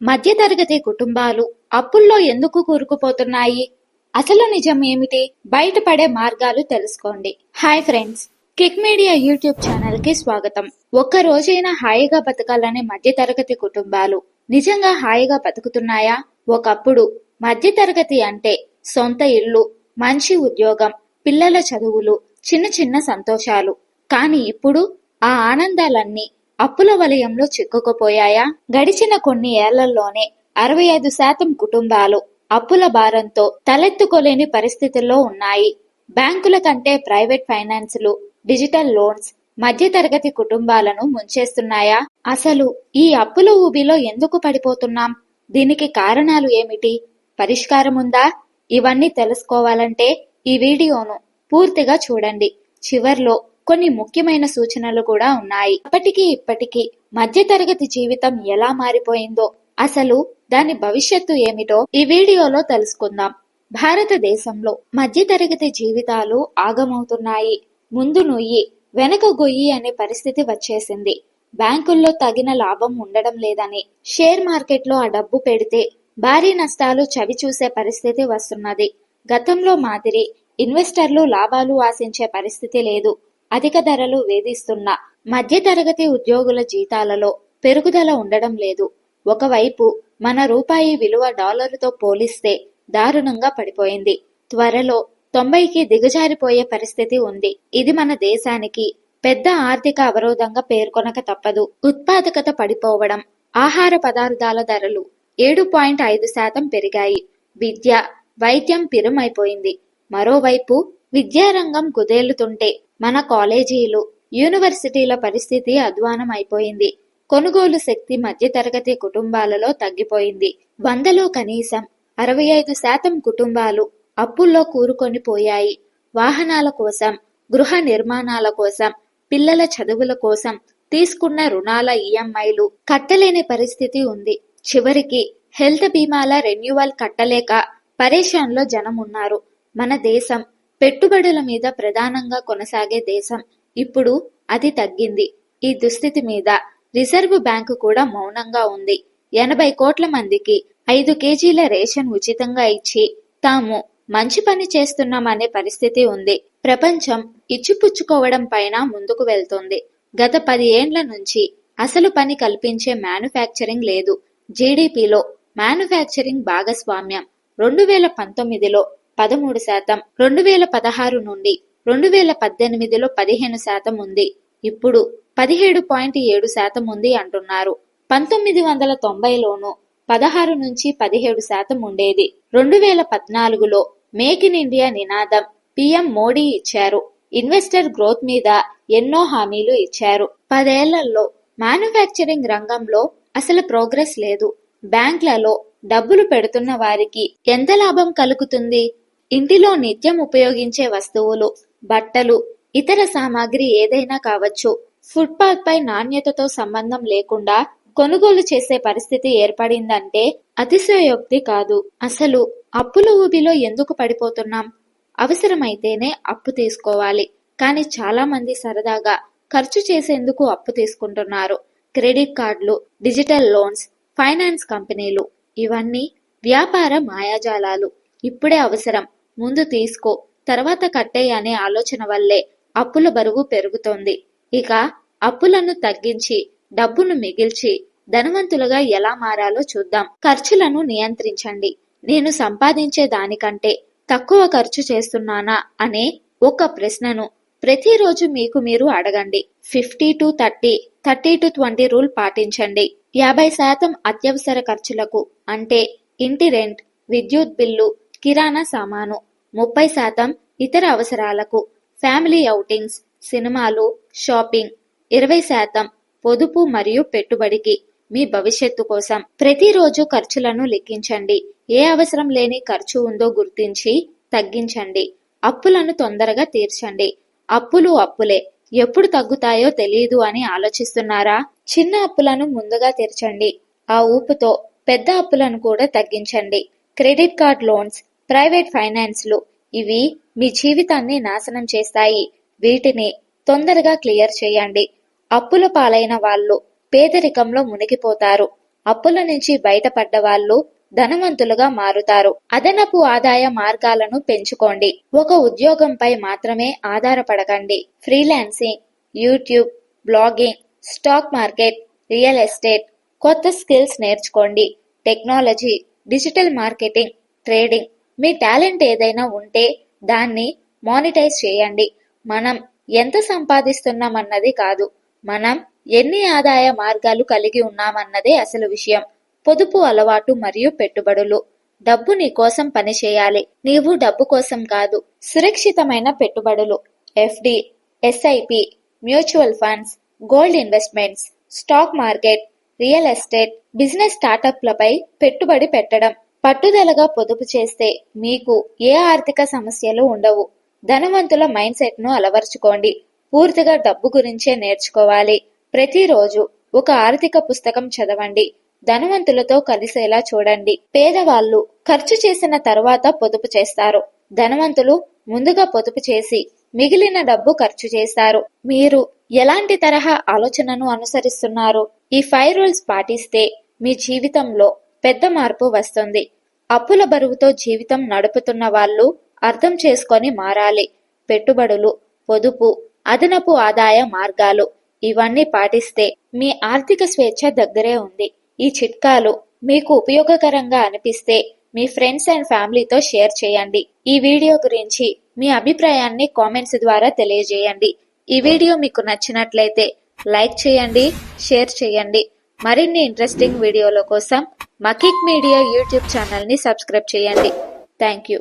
మధ్యతరగతి కుటుంబాలు అప్పుల్లో ఎందుకు కూరుకుపోతున్నాయి? అసలు నిజం ఏమిటి? బయటపడే మార్గాలు తెలుసుకోండి. Hi friends kick media YouTube ఛానల్కి స్వాగతం. ఒక్క రోజైనా హాయిగా బతకాలనే మధ్యతరగతి కుటుంబాలు నిజంగా హాయిగా బతుకుతున్నాయా? ఒకప్పుడు మధ్యతరగతి అంటే సొంత ఇల్లు మంచి ఉద్యోగం పిల్లల చదువులు చిన్న చిన్న సంతోషాలు. కానీ ఇప్పుడు ఆ ఆనందాలన్నీ అప్పుల వలయంలో చిక్కుకుపోయాయా? గడిచిన కొన్ని ఏళ్ళలోనే అరవై ఐదు శాతం కుటుంబాలు అప్పుల భారంతో తలెత్తుకోలేని పరిస్థితుల్లో ఉన్నాయి. బ్యాంకుల కంటే ప్రైవేట్ ఫైనాన్సులు డిజిటల్ లోన్స్ మధ్యతరగతి కుటుంబాలను ముంచేస్తున్నాయా? అసలు ఈ అప్పుల ఊబిలో ఎందుకు పడిపోతున్నాం? దీనికి కారణాలు ఏమిటి? పరిష్కారం ఉందా? ఇవన్నీ తెలుసుకోవాలంటే ఈ వీడియోను పూర్తిగా చూడండి. చివర్లో కొన్ని ముఖ్యమైన సూచనలు కూడా ఉన్నాయి. అప్పటికి ఇప్పటికీ మధ్యతరగతి జీవితం ఎలా మారిపోయిందో అసలు దాని భవిష్యత్తు ఏమిటో ఈ వీడియోలో తెలుసుకుందాం. భారతదేశంలో మధ్యతరగతి జీవితాలు ఆగమవుతున్నాయి. ముందు నుయ్యి వెనక గొయ్యి అనే పరిస్థితి వచ్చేసింది. బ్యాంకుల్లో తగిన లాభం ఉండడం లేదని షేర్ మార్కెట్లో ఆ డబ్బు పెడితే భారీ నష్టాలు చవి చూసే పరిస్థితి వస్తున్నది. గతంలో మాదిరి ఇన్వెస్టర్లు లాభాలు ఆశించే పరిస్థితి లేదు. అధిక ధరలు వేధిస్తున్న మధ్యతరగతి ఉద్యోగుల జీతాలలో పెరుగుదల ఉండడం లేదు. ఒకవైపు మన రూపాయి విలువ డాలరుతో పోలిస్తే దారుణంగా పడిపోయింది. త్వరలో తొంభైకి దిగజారిపోయే పరిస్థితి ఉంది. ఇది మన దేశానికి పెద్ద ఆర్థిక అవరోధంగా పేర్కొనక తప్పదు. ఉత్పాదకత పడిపోవడం ఆహార పదార్థాల ధరలు ఏడు పాయింట్ ఐదు శాతం పెరిగాయి. విద్య వైద్యం పిరుమైపోయింది. మరోవైపు విద్యారంగం కుదేలుతుంటే మన కాలేజీలు యూనివర్సిటీల పరిస్థితి అధ్వానం అయిపోయింది కొనుగోలు శక్తి మధ్యతరగతి కుటుంబాలలో తగ్గిపోయింది. వందలో కనీసం అరవై ఐదు శాతం కుటుంబాలు అప్పుల్లో కూరుకొని పోయాయి. వాహనాల కోసం గృహ నిర్మాణాల కోసం పిల్లల చదువుల కోసం తీసుకున్న రుణాల ఈఎంఐలు కట్టలేని పరిస్థితి ఉంది. చివరికి హెల్త్ బీమాల రెన్యువల్ కట్టలేక పరేషాన్లో జనం ఉన్నారు మన దేశం పెట్టుబడుల మీద ప్రధానంగా కొనసాగే దేశం. ఇప్పుడు అది తగ్గింది. ఈ దుస్థితి మీద రిజర్వ్ బ్యాంకు కూడా మౌనంగా ఉంది. ఎనభై కోట్ల మందికి ఐదు కేజీల రేషన్ ఉచితంగా ఇచ్చి తాము మంచి పని చేస్తున్నామనే పరిస్థితి ఉంది. ప్రపంచం ఇచ్చిపుచ్చుకోవడం పైన ముందుకు వెళ్తోంది. గత పది ఏండ్ల నుంచి అసలు పని కల్పించే మ్యానుఫ్యాక్చరింగ్ లేదు. జీడిపిలో మ్యానుఫ్యాక్చరింగ్ భాగస్వామ్యం. రెండు వేల పంతొమ్మిదిలో పదమూడు శాతం. రెండు వేల పదహారు నుండి రెండు వేల పద్దెనిమిదిలో పదిహేను శాతం ఉంది. ఇప్పుడు పదిహేడు పాయింట్ ఏడు శాతం ఉంది అంటున్నారు. పంతొమ్మిది వందల తొంభైలోను పదహారు నుంచి పదిహేడు శాతం ఉండేది. రెండు వేల పద్నాలుగులో మేక్ ఇన్ ఇండియా నినాదం పిఎం మోడీ ఇచ్చారు. ఇన్వెస్టర్ గ్రోత్ మీద ఎన్నో హామీలు ఇచ్చారు. పదేళ్ళలో మ్యానుఫ్యాక్చరింగ్ రంగంలో అసలు ప్రోగ్రెస్ లేదు. బ్యాంక్లలో డబ్బులు పెడుతున్న వారికి ఎంత లాభం కలుగుతుంది? ఇంటిలో నిత్యం ఉపయోగించే వస్తువులు బట్టలు ఇతర సామాగ్రి ఏదైనా కావచ్చు. ఫుట్పాత్ పై నాణ్యతతో సంబంధం లేకుండా కొనుగోలు చేసే పరిస్థితి ఏర్పడిందంటే అతిశయోక్తి కాదు. అసలు అప్పుల ఊబిలో ఎందుకు పడిపోతున్నాం? అవసరమైతేనే అప్పు తీసుకోవాలి. కానీ చాలా మంది సరదాగా ఖర్చు చేసేందుకు అప్పు తీసుకుంటున్నారు. క్రెడిట్ కార్డులు డిజిటల్ లోన్స్ ఫైనాన్స్ కంపెనీలు ఇవన్నీ వ్యాపార మాయాజాలాలు. ఇప్పుడే అవసరం. ముందు తీసుకో. తర్వాత కట్టే అనే ఆలోచన వల్లే అప్పుల బరువు పెరుగుతోంది. ఇక అప్పులను తగ్గించి డబ్బును మిగిల్చి ధనవంతులుగా ఎలా మారాలో చూద్దాం. ఖర్చులను నియంత్రించండి. నేను సంపాదించే దానికంటే తక్కువ ఖర్చు చేస్తున్నానా అనే ఒక ప్రశ్నను ప్రతిరోజు మీకు మీరు అడగండి. Fifty to thirty thirty to twenty rule పాటించండి. యాభై శాతం అత్యవసర ఖర్చులకు అంటే ఇంటి రెంట్ విద్యుత్ బిల్లు కిరాణా సామాను ముప్పై శాతం ఇతర అవసరాలకు ఫ్యామిలీ ఔటింగ్స్ సినిమాలు షాపింగ్ ఇరవై శాతం పొదుపు మరియు పెట్టుబడికి మీ భవిష్యత్తు కోసం. ప్రతిరోజు ఖర్చులను లెక్కించండి. ఏ అవసరం లేని ఖర్చు ఉందో గుర్తించి తగ్గించండి. అప్పులను తొందరగా తీర్చండి. అప్పులు అప్పులే. ఎప్పుడు తగ్గుతాయో తెలియదు అని ఆలోచిస్తున్నారా? చిన్న అప్పులను ముందుగా తీర్చండి. ఆ ఊపుతో పెద్ద అప్పులను కూడా తగ్గించండి. క్రెడిట్ కార్డ్ లోన్స్ ప్రైవేట్ ఫైనాన్స్లు ఇవి మీ జీవితాన్ని నాశనం చేస్తాయి. వీటిని తొందరగా క్లియర్ చేయండి. అప్పుల పాలైన వాళ్ళు పేదరికంలో మునిగిపోతారు. అప్పుల నుంచి బయటపడ్డ వాళ్ళు ధనవంతులుగా మారుతారు. అదనపు ఆదాయ మార్గాలను పెంచుకోండి. ఒక ఉద్యోగంపై మాత్రమే ఆధారపడకండి. Freelancing YouTube blogging stock market real estate కొత్త స్కిల్స్ నేర్చుకోండి. టెక్నాలజీ డిజిటల్ మార్కెటింగ్ ట్రేడింగ్ మీ టాలెంట్ ఏదైనా ఉంటే దాన్ని మానిటైజ్ చేయండి. మనం ఎంత సంపాదిస్తున్నామన్నది కాదు మనం ఎన్ని ఆదాయ మార్గాలు కలిగి ఉన్నామన్నదే అసలు విషయం. పొదుపు అలవాటు మరియు పెట్టుబడులు. డబ్బు నీ కోసం పనిచేయాలి నీవు డబ్బు కోసం కాదు సురక్షితమైన పెట్టుబడులు. FD SIP mutual funds gold investments stock market real estate business స్టార్టప్లపై పెట్టుబడి పెట్టడం. పట్టుదలగా పొదుపు చేస్తే మీకు ఏ ఆర్థిక సమస్యలు ఉండవు. ధనవంతుల మైండ్ సెట్ను అలవర్చుకోండి. పూర్తిగా డబ్బు గురించే నేర్చుకోవాలి. ప్రతిరోజు ఒక ఆర్థిక పుస్తకం చదవండి. ధనవంతులతో కలిసేలా చూడండి. పేదవాళ్ళు ఖర్చు చేసిన తర్వాత పొదుపు చేస్తారు. ధనవంతులు ముందుగా పొదుపు చేసి మిగిలిన డబ్బు ఖర్చు చేస్తారు. మీరు ఎలాంటి తరహా ఆలోచనను అనుసరిస్తున్నారు? ఈ ఫైవ్ రూల్స్ పాటిస్తే మీ జీవితంలో పెద్ద మార్పు వస్తుంది. అప్పుల బరువుతో జీవితం నడుపుతున్న వాళ్ళు అర్థం చేసుకొని మారాలి. పెట్టుబడులు పొదుపు అదనపు ఆదాయ మార్గాలు ఇవన్నీ పాటిస్తే మీ ఆర్థిక స్వేచ్ఛ దగ్గరే ఉంది. ఈ చిట్కాలు మీకు ఉపయోగకరంగా అనిపిస్తే మీ ఫ్రెండ్స్ అండ్ ఫ్యామిలీతో షేర్ చేయండి. ఈ వీడియో గురించి మీ అభిప్రాయాన్ని కామెంట్స్ ద్వారా తెలియజేయండి. ఈ వీడియో మీకు నచ్చినట్లయితే లైక్ చేయండి షేర్ చేయండి. మరిన్ని ఇంట్రెస్టింగ్ వీడియోల కోసం మకిక్ మీడియా యూట్యూబ్ ఛానల్ని సబ్స్క్రైబ్ చేయండి. Thank you.